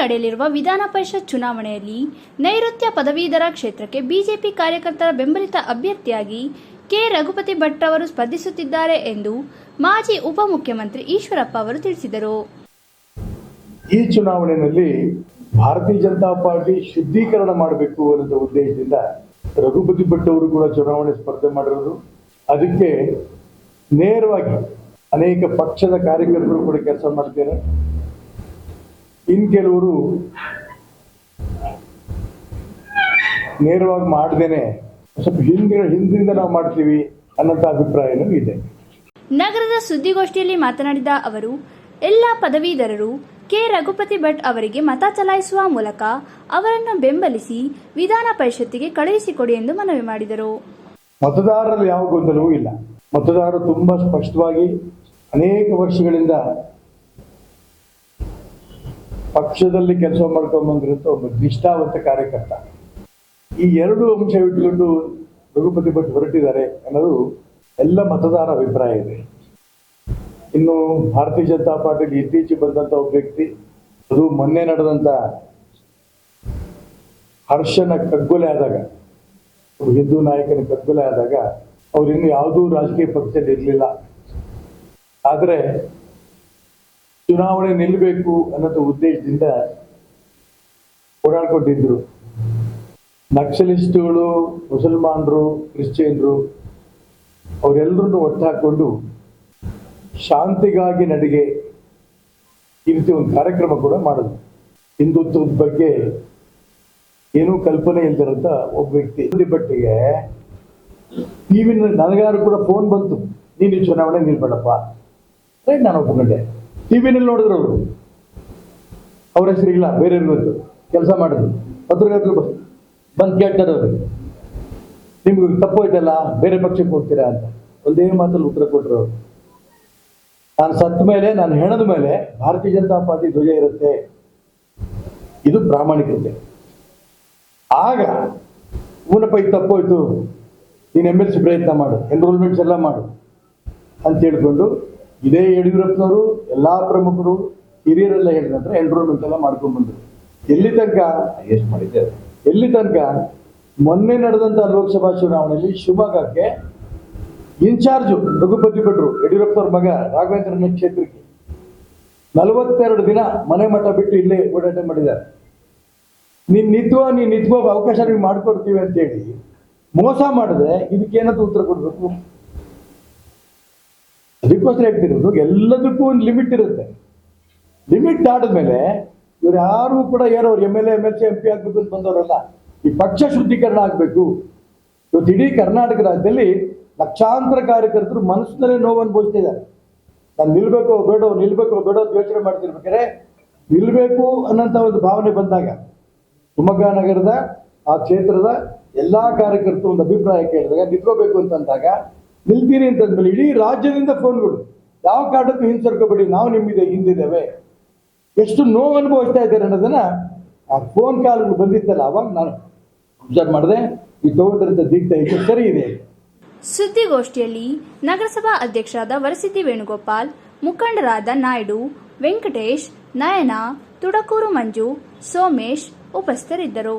ನಡೆಯಲಿರುವ ವಿಧಾನ ಪರಿಷತ್ ಚುನಾವಣೆಯಲ್ಲಿ ನೈಋತ್ಯ ಪದವೀಧರ ಕ್ಷೇತ್ರಕ್ಕೆ ಬಿಜೆಪಿ ಕಾರ್ಯಕರ್ತರ ಬೆಂಬಲಿತ ಅಭ್ಯರ್ಥಿಯಾಗಿ ಕೆ. ರಘುಪತಿ ಭಟ್ ಅವರು ಸ್ಪರ್ಧಿಸುತ್ತಿದ್ದಾರೆ ಎಂದು ಮಾಜಿ ಉಪಮುಖ್ಯಮಂತ್ರಿ ಈಶ್ವರಪ್ಪ ಅವರು ತಿಳಿಸಿದರು. ಈ ಚುನಾವಣೆಯಲ್ಲಿ ಭಾರತೀಯ ಜನತಾ ಪಾರ್ಟಿ ಶುದ್ಧೀಕರಣ ಮಾಡಬೇಕು ಅನ್ನೋ ಉದ್ದೇಶದಿಂದ ರಘುಪತಿ ಭಟ್ ಅವರು ಕೂಡ ಚುನಾವಣೆ ಸ್ಪರ್ಧೆ ಮಾಡಿರೋದು. ಅದಕ್ಕೆ ನೇರವಾಗಿ ಅನೇಕ ಪಕ್ಷದ ಕಾರ್ಯಕರ್ತರು ಕೂಡ ಕೆಲಸ ಮಾಡ್ತಾರೆ ಇನ್ ಕೆಲವರು ನೇರವಾಗಿ ಮಾಡ್ದೇನೆ. ಸ್ವಲ್ಪ ಹಿಂದಿನ ಹಿಂದಿಂದ ನಾವು ಮಾಡ್ತೀವಿ ಅನ್ನೋಂಥ ಅಭಿಪ್ರಾಯನೂ ಇದೆ. ನಗರದ ಸುದ್ದಿಗೋಷ್ಠಿಯಲ್ಲಿ ಮಾತನಾಡಿದ ಅವರು ಎಲ್ಲ ಪದವೀಧರರು ಕೆ. ರಘುಪತಿ ಭಟ್ ಅವರಿಗೆ ಮತ ಚಲಾಯಿಸುವ ಮೂಲಕ ಅವರನ್ನು ಬೆಂಬಲಿಸಿ ವಿಧಾನ ಪರಿಷತ್ತಿಗೆ ಕಳುಹಿಸಿಕೊಡಿ ಎಂದು ಮನವಿ ಮಾಡಿದರು. ಮತದಾರರಲ್ಲಿ ಯಾವ ಗೊಂದಲವೂ ಇಲ್ಲ. ಮತದಾರರು ತುಂಬಾ ಸ್ಪಷ್ಟವಾಗಿ ಅನೇಕ ವರ್ಷಗಳಿಂದ ಪಕ್ಷದಲ್ಲಿ ಕೆಲಸ ಮಾಡ್ಕೊಂಬಂದಿರುವಂಥ ಒಬ್ಬ ನಿಷ್ಠಾವಂತ ಕಾರ್ಯಕರ್ತ. ಈ ಎರಡು ಅಂಶ ಇಟ್ಕೊಂಡು ರಘುಪತಿ ಭಟ್ ಹೊರಟಿದ್ದಾರೆ ಅನ್ನೋದು ಎಲ್ಲ ಮತದಾರ ಅಭಿಪ್ರಾಯ ಇದೆ. ಇನ್ನು ಭಾರತೀಯ ಜನತಾ ಪಾರ್ಟಿಗೆ ಇತ್ತೀಚೆಗೆ ಬಂದಂತ ಒಬ್ಬ ವ್ಯಕ್ತಿ, ಅದು ಮೊನ್ನೆ ನಡೆದಂತ ಹರ್ಷನ ಕಗ್ಗೊಲೆ ಆದಾಗ ಹಿಂದೂ ನಾಯಕನ ಕಗ್ಗೊಲೆ ಆದಾಗ, ಅವ್ರು ಇನ್ನು ಯಾವುದೂ ರಾಜಕೀಯ ಪಕ್ಷದಲ್ಲಿ ಇರಲಿಲ್ಲ. ಆದರೆ ಚುನಾವಣೆ ನಿಲ್ಲಬೇಕು ಅನ್ನೋದು ಉದ್ದೇಶದಿಂದ ಓಡಾಡ್ಕೊಂಡಿದ್ರು. ನಕ್ಸಲಿಸ್ಟ್ಗಳು, ಮುಸಲ್ಮಾನರು, ಕ್ರಿಶ್ಚಿಯನ್ರು ಅವರೆಲ್ಲರನ್ನು ಒಟ್ಟು ಹಾಕೊಂಡು ಶಾಂತಿಗಾಗಿ ನಡಿಗೆ ಈ ರೀತಿ ಒಂದು ಕಾರ್ಯಕ್ರಮ ಕೂಡ ಮಾಡಿದ್ರು. ಹಿಂದುತ್ವದ ಬಗ್ಗೆ ಏನೂ ಕಲ್ಪನೆ ಇಲ್ದಿರಂತ ಒಬ್ಬ ವ್ಯಕ್ತಿ. ಬಟ್ಟಿಗೆ ಟಿವಿ ನನಗಾರು ಕೂಡ ಫೋನ್ ಬಂತು. ನೀನು ಚುನಾವಣೆ ನಿಲ್ಬೇಡಪ್ಪ. ರೈಟ್ ನಾನು ಒಪ್ಕೊಂಡೆ ಟಿವಿನಲ್ಲಿ ನೋಡಿದ್ರು ಅವರು. ಅವ್ರ ಇಲ್ಲ, ಬೇರೆ ಇರ್ಬೇಕು. ಕೆಲಸ ಮಾಡಿದ್ರು. ಪತ್ರಕರ್ತರು ಬಂದು ಕೇಳ್ತಾರೆ ಅವರು. ನಿಮ್ಗೆ ತಪ್ಪೋಯ್ತಲ್ಲ, ಬೇರೆ ಪಕ್ಷಕ್ಕೆ ಹೋಗ್ತೀರಾ ಅಂತ. ಒಂದೇ ಮಾತಲ್ಲಿ ಉತ್ತರ ಕೊಟ್ಟರು ಅವರು. ನಾನು ಸತ್ತ ಮೇಲೆ, ನಾನು ಹೇಳದ ಮೇಲೆ ಭಾರತೀಯ ಜನತಾ ಪಾರ್ಟಿ ಧ್ವಜ ಇರುತ್ತೆ. ಇದು ಪ್ರಾಮಾಣಿಕತೆ. ಆಗ ಊನಪ್ಪ ಇದು ತಪ್ಪೋಯ್ತು. ನೀನು ಎಂ ಎಲ್ ಸಿ ಪ್ರಯತ್ನ ಮಾಡು ಎನ್ರೋಲ್ಮೆಂಟ್ಸ್ ಎಲ್ಲ ಮಾಡು ಅಂತ ಹೇಳ್ಕೊಂಡು ಇದೇ ಯಡಿಯೂರಪ್ಪನವರು ಎಲ್ಲಾ ಪ್ರಮುಖರು ಹಿರಿಯರೆಲ್ಲ ಹೇಳಿದ ನಂತರ ಎನ್ರೋಲ್ಮೆಂಟ್ ಎಲ್ಲ ಮಾಡ್ಕೊಂಡ್ ಬಂದ್ರು. ಎಲ್ಲಿ ತನಕ? ಎಷ್ಟು ಮಾಡಿದ್ದಾರೆ ಎಲ್ಲಿ ತನಕ? ಮೊನ್ನೆ ನಡೆದಂತ ಲೋಕಸಭಾ ಚುನಾವಣೆಯಲ್ಲಿ ಶಿವಮೊಗ್ಗಕ್ಕೆ ಇನ್ಚಾರ್ಜು ರಘುಪತಿ ಭಟ್ರು ಯಡಿಯೂರಪ್ಪನವ್ರ ಮಗ ರಾಘವೇಂದ್ರನ ಕ್ಷೇತ್ರಕ್ಕೆ. ನಲವತ್ತೆರಡು ದಿನ ಮನೆ ಮಠ ಬಿಟ್ಟು ಇಲ್ಲೇ ಓಡಾಟ ಮಾಡಿದ್ದಾರೆ. ನೀನ್ ನಿತ್ವ ನೀನ್ ನಿತ್ವ ಅವಕಾಶ ನೀವು ಮಾಡ್ಕೊಡ್ತೀವಿ ಅಂತೇಳಿ ಮೋಸ ಮಾಡಿದ್ರೆ ಇದಕ್ಕೇನಂತ ಉತ್ತರ ಕೊಡ್ಬೇಕು? ಅದಕ್ಕೋಸ್ಕರ ಹೇಳ್ತಿರೋದು ಎಲ್ಲದಕ್ಕೂ ಒಂದು ಲಿಮಿಟ್ ಇರುತ್ತೆ. ಲಿಮಿಟ್ ದಾಟಿದ್ಮೇಲೆ ಇವ್ರು ಯಾರು ಕೂಡ ಏನೋ ಅವ್ರು M L A M L C M P ಆಗ್ಬೇಕು ಅಂತ ಬಂದವರಲ್ಲ, ಈ ಪಕ್ಷ ಶುದ್ಧೀಕರಣ ಆಗಬೇಕು. ಇವತ್ತು ಇಡೀ ಕರ್ನಾಟಕ ರಾಜ್ಯದಲ್ಲಿ ಲಕ್ಷಾಂತರ ಕಾರ್ಯಕರ್ತರು ಮನಸ್ಸಿನಲ್ಲೇ ನೋವು ಅನುಭವಿಸ್ತಿದ್ದಾರೆ ನಾನು ನಿಲ್ಬೇಕು ಬೇಡೋ, ನಿಲ್ಬೇಕು ಬೇಡ ಅಂತ ಯೋಚನೆ ಮಾಡ್ತಿರ್ಬೇಕಾದ್ರೆ ನಿಲ್ಬೇಕು ಅನ್ನೋಂಥ ಒಂದು ಭಾವನೆ ಬಂದಾಗ ಶಿವಮೊಗ್ಗ ನಗರದ ಆ ಕ್ಷೇತ್ರದ ಎಲ್ಲಾ ಕಾರ್ಯಕರ್ತರು ಒಂದು ಅಭಿಪ್ರಾಯ ಕೇಳಿದಾಗ, ನಿಂತ್ಕೋಬೇಕು ಅಂತ ನಿಲ್ತೀನಿ ಅಂತಂದ್ಮೇಲೆ ಇಡೀ ರಾಜ್ಯದಿಂದ ಫೋನ್ಗಳು ಯಾವ ಕಾರಣಕ್ಕೂ ಹಿಂಸರ್ಕೋಬೇಡಿ ನಾವು ನಿಮ್ಮಿದೆ ಹಿಂದಿದ್ದೇವೆ. ಎಷ್ಟು ನೋವು ಅನುಭವಿಸ್ತಾ ಇದ್ದಾರೆ ಅನ್ನೋದನ್ನ ಆ ಫೋನ್ ಕಾಲ್ಗಳು ಬಂದಿತ್ತಲ್ಲ, ಅವಾಗ ನಾನು ಅಬ್ಸರ್ವ್ ಮಾಡಿದೆ, ಈ ತಗೊಂಡಿರೋಂಥ ದಿಟ್ಟ ಇದು ಸರಿ ಇದೆ. ಸುದ್ದಿಗೋಷ್ಠಿಯಲ್ಲಿ ನಗರಸಭಾ ಅಧ್ಯಕ್ಷರಾದ ವರಸಿದ್ದಿ ವೇಣುಗೋಪಾಲ್, ಮುಖಂಡರಾದ ನಾಯ್ಡು, ವೆಂಕಟೇಶ್, ನಯನ, ತುಡಕೂರು ಮಂಜು, ಸೋಮೇಶ್ ಉಪಸ್ಥಿತರಿದ್ದರು.